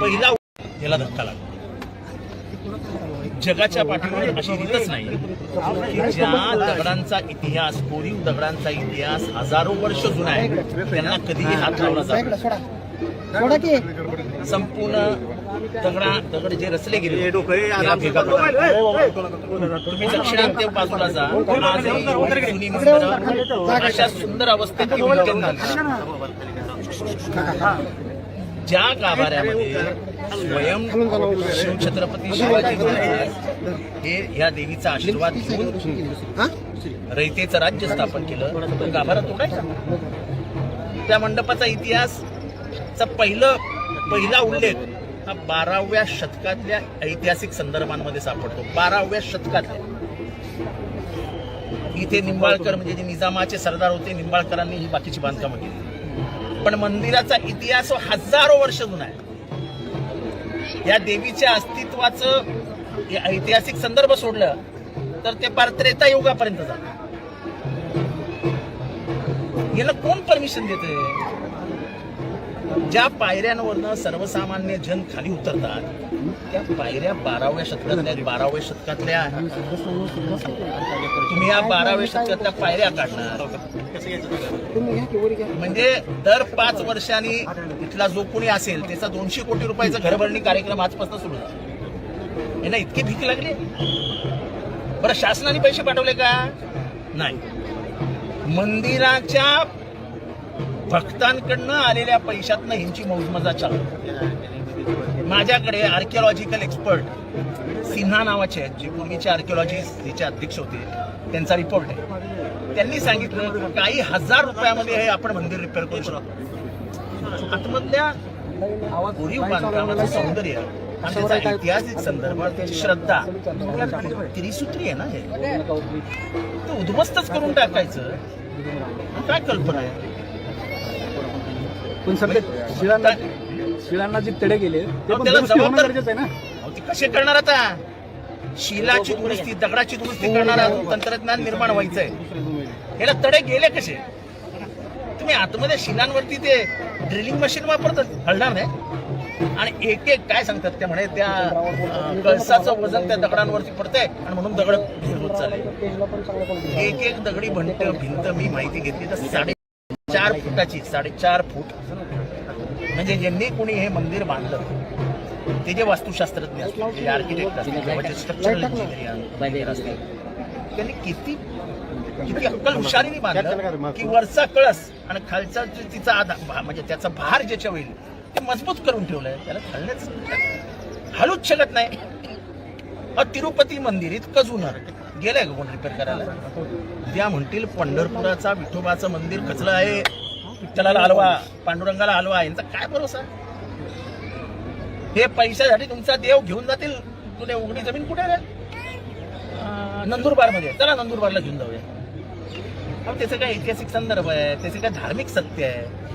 पहिला याला धक्का लागला. जगाच्या पाठीमागे अशी रीतच नाही. की ज्या दगडांचा इतिहास कोरीव दगडांचा इतिहास हजारो वर्ष जुना आहे त्यांना कधीही हात लावला जातो संपूर्ण दगडा दगड जे रचले गेले तुम्ही दक्षिणात्य बाजूला जा जुनी अशा सुंदर अवस्थेत ज्या गाभाऱ्यामध्ये स्वयं शिवछत्रपती शिवाजी हे या देवीचा आशीर्वाद घेऊन रयतेचं राज्य स्थापन केलं तो गाभारा तोडायचा. त्या मंडपाचा इतिहास चा पहिलं पहिला उल्लेख हा बाराव्या शतकातल्या ऐतिहासिक संदर्भांमध्ये सापडतो. बाराव्या शतकातल्या. इथे निंबाळकर म्हणजे जे निजामाचे सरदार होते निंबाळकरांनी ही बाकीची बांधकामं केली. पण मंदिराचा इतिहास हजारो वर्ष जुना आहे. या देवीच्या अस्तित्वाचं ऐतिहासिक संदर्भ सोडलं तर ते पार त्रेता युगापर्यंत जात. याला कोण परमिशन देते ज्या पायऱ्यांवरनं सर्वसामान्य जन खाली उतरतात त्या पायऱ्या बाराव्या शतकातल्या आहेत, बाराव्या शतकातल्या तुम्ही या बाराव्या शतकातल्या पायऱ्या काढणार. म्हणजे दर पाच वर्षांनी इथला जो कोणी असेल त्याचा दोनशे कोटी रुपयाचा घरभरणी कार्यक्रम आजपासून सुरू झाला. यांना इतकी भीक लागली? बरं शासनाने पैसे पाठवले का? नाही. मंदिराच्या भक्तांकडनं आलेल्या पैशातनं ह्यांची मौजमजा चालू. माझ्याकडे आर्किओलॉजिकल एक्सपर्ट सिन्हा नावाचे आहेत. जे पूर्वीचे आर्किओलॉजिस्ट हिचे अध्यक्ष होते. त्यांचा रिपोर्ट आहे. त्यांनी सांगितलं काही हजार रुपयामध्ये हे आपण मंदिर रिपेअर करू शकतो. आतमधल्या कोरीव बांधकामाचं सौंदर्य आणि त्याचा ऐतिहासिक संदर्भ त्याची श्रद्धा त्रिसूत्री आहे ना हे? ते उद्ध्वस्तच करून टाकायचं. काय कल्पना आहे? पण ते शिळांना शिळांना जे तडे गेले ते पण त्याला दुरुस्ती होणं जबाबदार- गरजेचं आहे ना? अहो, ते कसे करणार आता? शिलाची दुरुस्ती दगडाची दुरुस्ती करणार अजून तंत्रज्ञान निर्माण व्हायचंय. याला तडे गेले कसे? तुम्ही आतमध्ये शिलांवरती ते ड्रिलिंग मशीन वापरतात हलणार नाही? आणि एक एक काय सांगतात त्या म्हणे त्या अं, कळसाचं वजन त्या दगडांवरती पडतंय आणि म्हणून दगड होत चालले. एक एक दगडी भंट भिंत मी माहिती घेतली तर साडे चार फुटाची साडेचार फूट. म्हणजे ज्यांनी कोणी हे मंदिर बांधलं ते जे वास्तुशास्त्रज्ञ असतील आर्किटेक्ट असतील किंवा स्ट्रक्चरल इंजिनियर असतील त्यांनी किती किती अक्कल हुशारीने बांधलं की वरचा कळस आणि खालचा तिचा आधार म्हणजे त्याचा भार ज्याच्या होईल ते मजबूत करून ठेवलंय. त्याला हलण्याच हलूच शकत नाही. अ, तिरुपती मंदिर इतकं जुनं. गेलंय का कोण रिपेअर करायला? उद्या म्हणतील पंढरपुराचा विठोबाचं मंदिर खचलं आहे. विठ्ठलाला हलवा पांडुरंगाला हलवा यांचा काय भरोसा? हे पैशासाठी तुमचा देव घेऊन जातील. तुला उघडी जमीन कुठे आहे? नंदुरबारमध्ये चला नंदुरबारला घेऊन जाऊया. त्याचं काय ऐतिहासिक संदर्भ आहे? त्याचे काय धार्मिक सत्य आहे?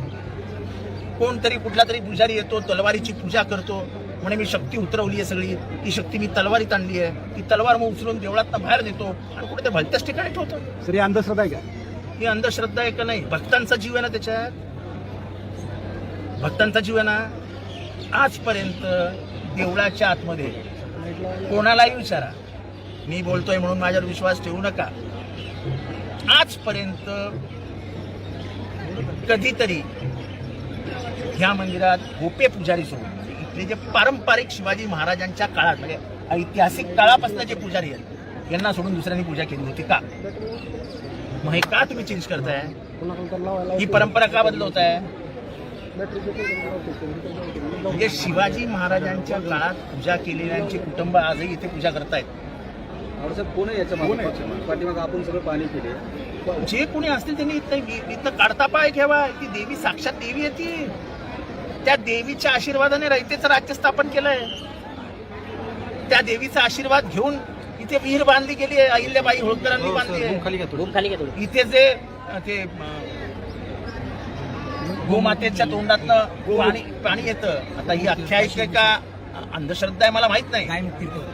कोणतरी कुठला तरी पुजारी येतो तलवारीची पूजा करतो. म्हणे मी शक्ती उतरवली आहे सगळी. ती शक्ती मी तलवारीत आणली आहे. ती तलवार मग उचलून देवळात बाहेर नेतो. आणि कुठे ते भलत्याच ठिकाणी ठेवतो. सर ही अंधश्रद्धा आहे का? ही अंधश्रद्धा आहे का नाही? भक्तांचा जीव आहे ना त्याच्यात? भक्तांचा जीव आहे ना? आजपर्यंत देवळाच्या आतमध्ये. कोणालाही विचारा. मी बोलतोय म्हणून माझ्यावर विश्वास ठेवू नका. आजपर्यंत कधीतरी ह्या मंदिरात गोपे पुजारी सोडून इथले जे पारंपरिक शिवाजी महाराजांच्या काळात म्हणजे ऐतिहासिक काळापासून जे पुजारी आहेत यांना सोडून दुसऱ्यांनी पूजा केली होती का? मग हे का तुम्ही चेंज करताय? ही परंपरा का बदलवताय बॅटरी म्हणजे शिवाजी महाराजांच्या काळात पूजा केलेल्यांची कुटुंब आजही इथे पूजा करतायत. कोण आहे याच्या आपण सगळं पाणी केले जे कोणी असतील त्यांनी इथं इथं काढता पाय घ्यावा ती देवी साक्षात देवी आहे ती. त्या देवीच्या आशीर्वादाने रयतेचं राज्य स्थापन केलंय. त्या देवीचा आशीर्वाद घेऊन इथे विहीर बांधली गेली आहे अहिल्याबाई होळकरांनी बांधली आहे. इथे जे ते गोमातेच्या तोंडातनं पाणी पाणी येतं. आता ही आख्यायिका अंधश्रद्धा आहे मला माहीत नाही.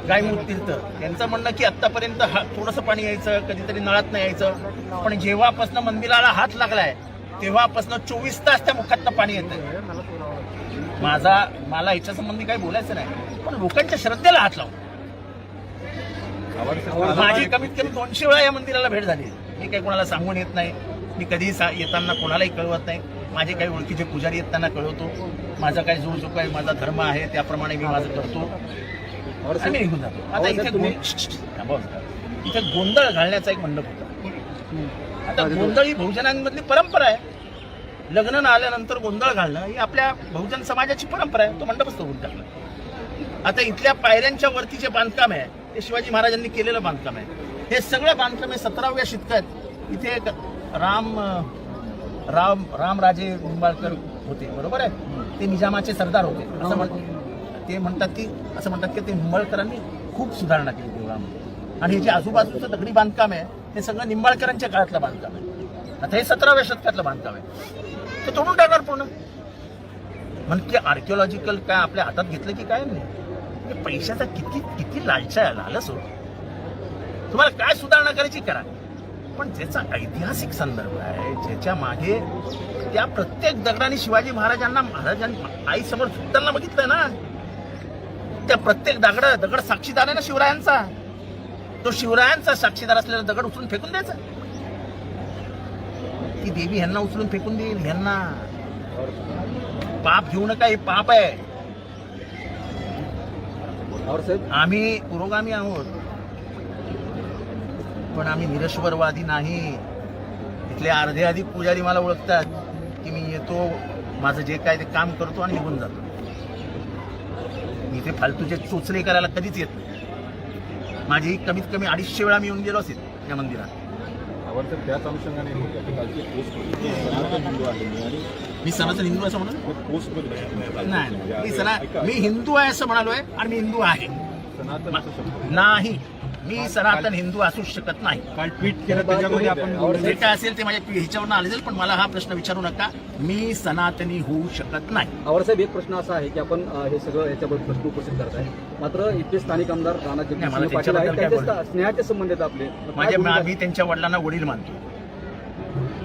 गायमुख तीर्थ त्यांचं म्हणणं की आतापर्यंत थोडंसं पाणी यायचं कधीतरी नळात नाही यायचं. पण जेव्हापासून मंदिराला हात लागलाय तेव्हापासून चोवीस तास त्या मुखातनं पाणी येतं माझा मला याच्या संबंधी काही बोलायचं नाही. पण लोकांच्या श्रद्धेला हात लावून. माझी कमीत कमी दोनशे वेळा या मंदिराला भेट झाली. मी काही कोणाला सांगून येत नाही. मी कधी सा- येताना कोणालाही कळवत नाही. माझे काही ओळखीचे पुजारी येत त्यांना कळवतो. माझा काही जो जो काही माझा धर्म आहे त्याप्रमाणे मी माझं करतो. आणि निघून जातो. आता इथे. इथे गोंधळ घालण्याचा एक मंडप होता. आता गोंधळ ही बहुजनांमधली परंपरा आहे. लग्न न आल्यानंतर गोंधळ घालणं ही आपल्या बहुजन समाजाची परंपरा आहे. तो मंडपच तोडून टाकला. आता इथल्या पायऱ्यांच्या वरती जे बांधकाम आहे ते शिवाजी महाराजांनी केलेलं बांधकाम आहे. हे सगळं बांधकाम हे सतराव्या शतकात इथे एक राम राम रामराजे निंबाळकर होते बरोबर आहे? ते निजामाचे सरदार होते. असं म्हण- ते म्हणतात की असं म्हणतात की ते निंबाळकरांनी खूप सुधारणा केली देवळामध्ये आणि हे जे आजूबाजूचं दगडी बांधकाम आहे हे सगळं निंबाळकरांच्या काळातलं बांधकाम आहे. आता हे सतराव्या शतकातलं बांधकाम आहे. ते तोडून टाकणार पूर्ण. म्हणजे आर्किओलॉजिकल काय आपल्या हातात घेतलं की काय नाही? पैशाचा किती किती लालचा आहे लालच हो. तुम्हाला काय सुधारणा करायची करा. पण ज्याचा ऐतिहासिक संदर्भ आहे ज्याच्या मागे त्या प्रत्येक दगडाने शिवाजी महाराजांना महाराजांनी आई समोर झुकताना बघितलंय ना. त्या प्रत्येक दगड दगड साक्षीदार आहे ना शिवरायांचा. तो शिवरायांचा साक्षीदार असलेला दगड उचलून फेकून द्यायचा. ती देवी ह्यांना उचलून फेकून देईल ह्यांना. पाप घेऊ नका हे पाप आहे. आम्ही पुरोगामी आहोत. पण आम्ही निरश्वरवादी नाही. इथले अर्धे अधिक पुजारी मला ओळखतात की मी येतो माझं जे काय ते काम करतो आणि निघून जातो. मी ते फालतूचे चोचले करायला कधीच येत नाही. माझी कमीत कमी अडीचशे वेळा मी येऊन गेलो असेल या मंदिरात. आवडतं त्याच अनुषंगाने मी कालची पोस्ट होती सनातन हिंदू आहे मी आणि मी सनातन हिंदू असं म्हणून पोस्टमध्ये नाही. मी सना मी हिंदू आहे असं म्हणालोय आणि मी हिंदू आहे. सनातन नाही. मी सनातन हिंदू असू शकत नाही. काल ट्विट केलं त्याच्यामध्ये आपण जे काय असेल ते माझ्या ह्याच्यावर आले जाईल पण मला हा प्रश्न विचारू नका. मी सनातनी होऊ शकत नाही. आवर साहेब एक प्रश्न असा आहे की आपण अ, हे सगळं याच्याबद्दल प्रश्न उपस्थित करताय मात्र इथले स्थानिक आमदार राणा नाही, मला जगदीश पाटील आहेत. त्याच्याबद्दल काय त्यांचे स्था- स्नेहाचे संबंध आहेत आपले. मग काय माझ्या भूमिका- मी त्यांच्या वडिलांना वडील मानतो.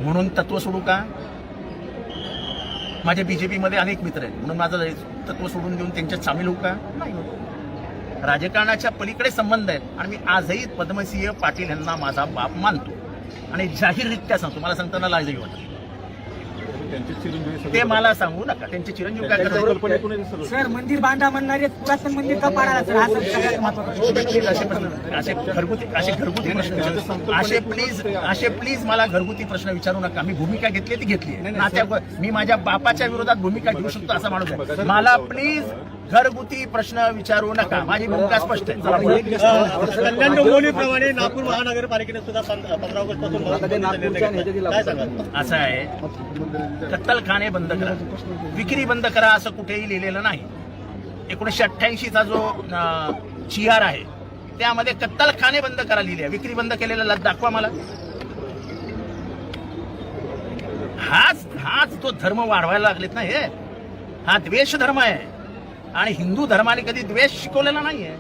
म्हणून तत्व सोडू का? माझे बीजेपी मध्ये अनेक मित्र आहेत. म्हणून माझं तत्व सोडून देऊन त्यांच्यात सामील होऊ का? नाही. होत. राजकारणाच्या पलीकडे संबंध आहेत. आणि मी आजही पद्मसिंह पाटील यांना माझा बाप मानतो. आणि जाहीररित्या सांगतो. मला सांगताना लाजही वाटत त्यांचे चिरंजीवी सगळे ते मला सांगू नका. त्यांचे चिरंजीव काय करतात? हे सर मंदिर बांधा म्हणणारे पुरातन मंदिर का पाडायला सर हा सर सगळ्यात महत्त्वाचा प्लीज असे प्रश्न असे घरगुती असे घरगुती प्रश्न असे प्लीज असे प्लीज मला घरगुती प्रश्न विचारू नका. मी भूमिका घेतली ती घेतली नात्या मी माझ्या बापाच्या विरोधात भूमिका घेऊ शकतो असा माणूस आहे. मला प्लीज घरगुती प्रश्न विचारू नका. माझी भूमिका स्पष्ट आहे. कल्याण डोंबिवलीप्रमाणे नागपूर महानगरपालिकेने सुद्धा पंधरा ऑगस्टपासून असं आहे. कत्तलखाने बंद करा. विक्री बंद करा असं कुठेही लिहिलेलं नाही. एकोणीसशे अठ्ठ्याऐंशीचा जो जी आर आहे त्यामध्ये कत्तलखाने बंद करा लिहिले. विक्री बंद केलेला लत दाखवा मला. हाच हाच तो धर्म वाढवायला लागलेत ना हे? हा द्वेष धर्म आहे. आणि हिंदू धर्माने कधी द्वेष शिकवलेला नाहीये.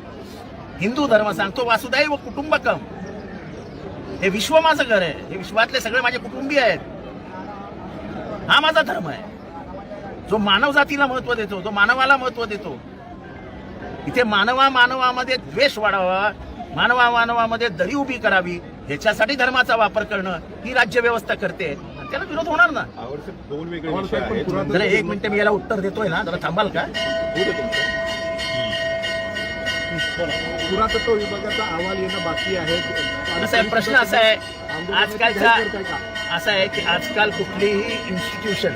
हिंदू धर्म सांगतो वासुदैव कुटुंबकम. हे विश्व माझं घर आहे. हे विश्वातले सगळे माझे कुटुंबीय आहेत. हा माझा धर्म आहे. जो मानव जातीला महत्त्व देतो जो मानवाला महत्त्व देतो इथे मानवा मानवामध्ये द्वेष वाढावा मानवा मानवामध्ये दरी उभी करावी ह्याच्यासाठी धर्माचा वापर करणं ही राज्य व्यवस्था करते. आणि त्याला विरोध होणार ना? आवडते दोन वेगळे विषय आहेत. जरा एक मिनिट मी याला उत्तर देतोय ना जरा थांबाल का? होऊ दे तुमचं. पुरातत्व विभागाचा अहवाल येणं बाकी आहे. प्रश्न असा आहे आजकालचा असा आहे की आजकाल कुठलीही इन्स्टिट्यूशन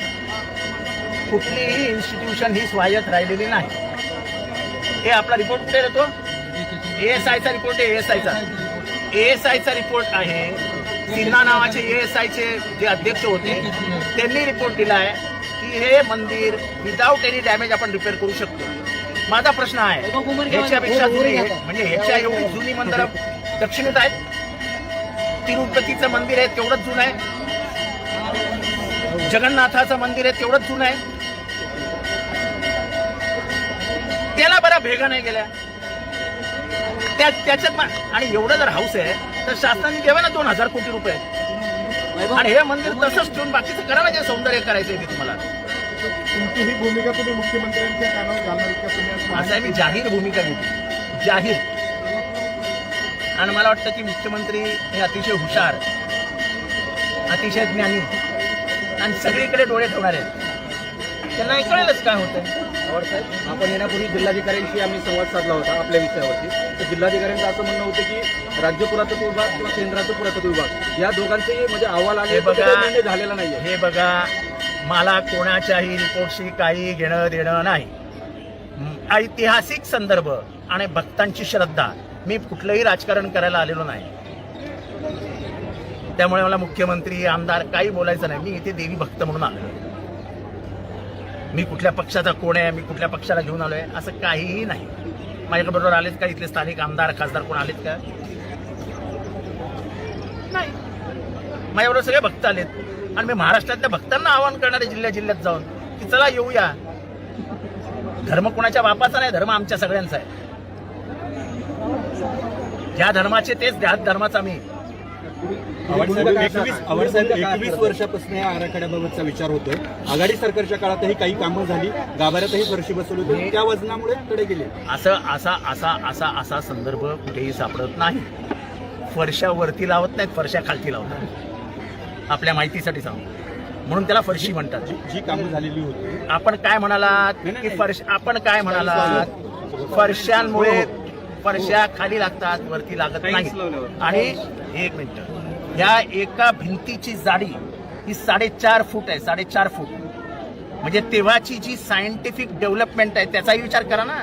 कुठलीही इन्स्टिट्यूशन ही स्वायत्त राहिलेली नाही. हे आपला रिपोर्ट कुठे येतो? एएस आयचा रिपोर्ट आहे एएस आयचा एएस आयचा रिपोर्ट आहे. सिन्हा नावाचे एएस आयचे जे अध्यक्ष होते त्यांनी रिपोर्ट दिला आहे की हे मंदिर विदाऊट एनी डॅमेज आपण रिपेअर करू शकतो. माझा प्रश्न आहे ह्याच्यापेक्षा जुनी म्हणजे ह्याच्या एवढी जुनी मंदिरं दक्षिणेत आहेत. तिरुपतीचं मंदिर आहे तेवढंच जुनं आहे. जगन्नाथाचं मंदिर आहे तेवढंच जुनं आहे. त्याला बरा भेगा नाही गेल्या. त्या त्याच्यात आणि एवढं जर हाऊस आहे तर शासनाने द्यावे ना दोन हजार कोटी रुपये. आणि हे मंदिर तसंच ठेवून बाकीचं करा ना जे सौंदर्य करायचं आहे ते तुम्हाला. नक्की ही भूमिका तुम्ही मुख्यमंत्र्यांच्या कानावर घालणार का तुम्ही आज असं आहे मी जाहीर भूमिका घेतली. जाहीर. आणि मला वाटतं की मुख्यमंत्री हे अतिशय हुशार अतिशय ज्ञानी आणि सगळीकडे डोळे ठेवणार आहेत. त्यांना कळेलच काय होतं पवार साहेब आपण येण्यापूर्वी जिल्हाधिकाऱ्यांशी आम्ही संवाद साधला होता आपल्या विषयावरती. तर जिल्हाधिकाऱ्यांचं असं म्हणणं होतं की राज्य पुरातत्व विभाग किंवा केंद्राचं पुरातत्व विभाग या दोघांचेही म्हणजे अहवाल आले हे बघा झालेला नाहीये. हे बघा मला कोणाच्याही रिपोर्टशी काही घेणं देणं नाही. ऐतिहासिक संदर्भ आणि भक्तांची श्रद्धा मी कुठलंही राजकारण करायला आलेलो नाही. त्यामुळे मला मुख्यमंत्री आमदार काही बोलायचं नाही. मी इथे देवी भक्त म्हणून आलो मी कुठल्या पक्षाचा कोण आहे मी कुठल्या पक्षाला घेऊन आलोय असं काहीही नाही. माझ्याकडे बरोबर आलेत का इथले स्थानिक आमदार खासदार कोण आलेत का? नाही. माझ्याबरोबर सगळे भक्त आलेत. आणि मी महाराष्ट्रातल्या भक्तांना आवाहन करणार आहे जिल्ह्या जिल्ह्यात जाऊन की चला येऊया. धर्म कोणाच्या बापाचा नाही धर्म आमच्या सगळ्यांचा आहे. ज्या धर्माचे तेच त्या धर्माचा मी. एकवीस वर्षापासून या आराखड्याबाबतचा विचार होतोय. आघाडी सरकारच्या काळातही काही कामं झाली गाभाऱ्यातही फरशी बसवली होती. त्या वजनामुळे कडे गेले. असं असा असा असा असा संदर्भ कुठेही सापडत नाही. फरशा वरती लावत नाहीत फरशा खालती लावतात आपल्या माहितीसाठी सांगतो म्हणून त्याला फरशी म्हणतात. जी कामं झालेली होती. आपण काय म्हणालात की फरश आपण काय म्हणालात? फरशांमुळे फरशा खाली लागतात वरती लागत नाही आणि एक मिनिट. ह्या एका भिंतीची जाडी ही साडेचार फूट आहे साडेचार फूट. म्हणजे तेव्हाची जी सायंटिफिक डेव्हलपमेंट आहे त्याचाही विचार करा ना.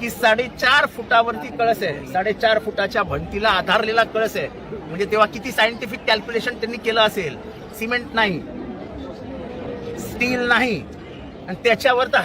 की साडेचार फुटावरती कळस आहे. साडेचार फुटाच्या भंतीला आधारलेला कळस आहे. म्हणजे तेव्हा किती सायंटिफिक कॅल्क्युलेशन त्यांनी केलं असेल? सिमेंट नाही. स्टील नाही. आणि त्याच्यावर तर